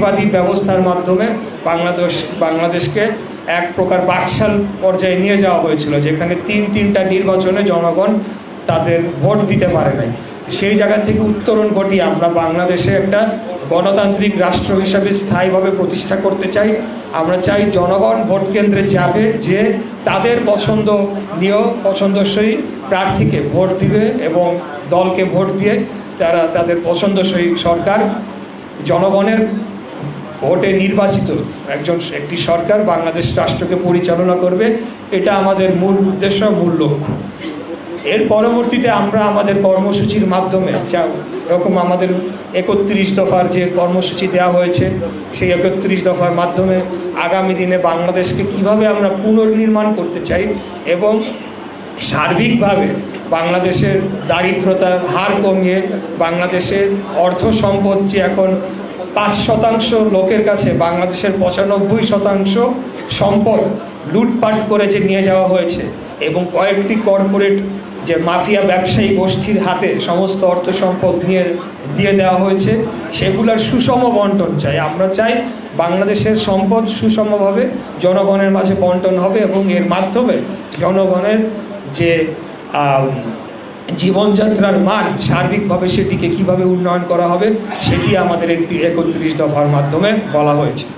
ফ্যাসিবাদী ব্যবস্থার মাধ্যমে বাংলাদেশ, বাংলাদেশকে এক প্রকার বাকশাল পর্যায়ে নিয়ে যাওয়া হয়েছিল, যেখানে তিন তিনটা নির্বাচনে জনগণ তাদের ভোট দিতে পারে নাই। সেই জায়গা থেকে উত্তরণ ঘটিয়ে আমরা বাংলাদেশে একটা গণতান্ত্রিক রাষ্ট্র হিসাবে স্থায়ীভাবে প্রতিষ্ঠা করতে চাই। আমরা চাই জনগণ ভোট কেন্দ্রে যাবে, যে তাদের পছন্দনীয় পছন্দসই প্রার্থীকে ভোট দিবে এবং দলকে ভোট দিয়ে তারা তাদের পছন্দসই সরকার, জনগণের ভোটে নির্বাচিত একজন, একটি সরকার বাংলাদেশ রাষ্ট্রকে পরিচালনা করবে, এটা আমাদের মূল উদ্দেশ্য, মূল লক্ষ্য। এর পরবর্তীতে আমরা আমাদের কর্মসূচির মাধ্যমে, যা এরকম আমাদের একত্রিশ দফার যে কর্মসূচি দেওয়া হয়েছে, সেই একত্রিশ দফার মাধ্যমে আগামী দিনে বাংলাদেশকে কীভাবে আমরা পুনর্নির্মাণ করতে চাই এবং সার্বিকভাবে বাংলাদেশের দারিদ্রতার হার কমিয়ে বাংলাদেশের অর্থ সম্পদ যে এখন পাঁচ শতাংশ লোকের কাছে বাংলাদেশের পঁচানব্বই শতাংশ সম্পদ লুটপাট করে যে নিয়ে যাওয়া হয়েছে এবং কয়েকটি কর্পোরেট যে মাফিয়া ব্যবসায়ী গোষ্ঠীর হাতে সমস্ত অর্থ সম্পদ নিয়ে, দিয়ে দেওয়া হয়েছে, সেগুলোর সুষম বন্টন চাই। আমরা চাই বাংলাদেশের সম্পদ সুষমভাবে জনগণের মাঝে বন্টন হবে এবং এর মাধ্যমে জনগণের যে জীবনযাত্রার মান সার্বিকভাবে সেটিকে কীভাবে উন্নয়ন করা হবে, সেটি আমাদের একটি একত্রিশ দফার মাধ্যমে বলা হয়েছে।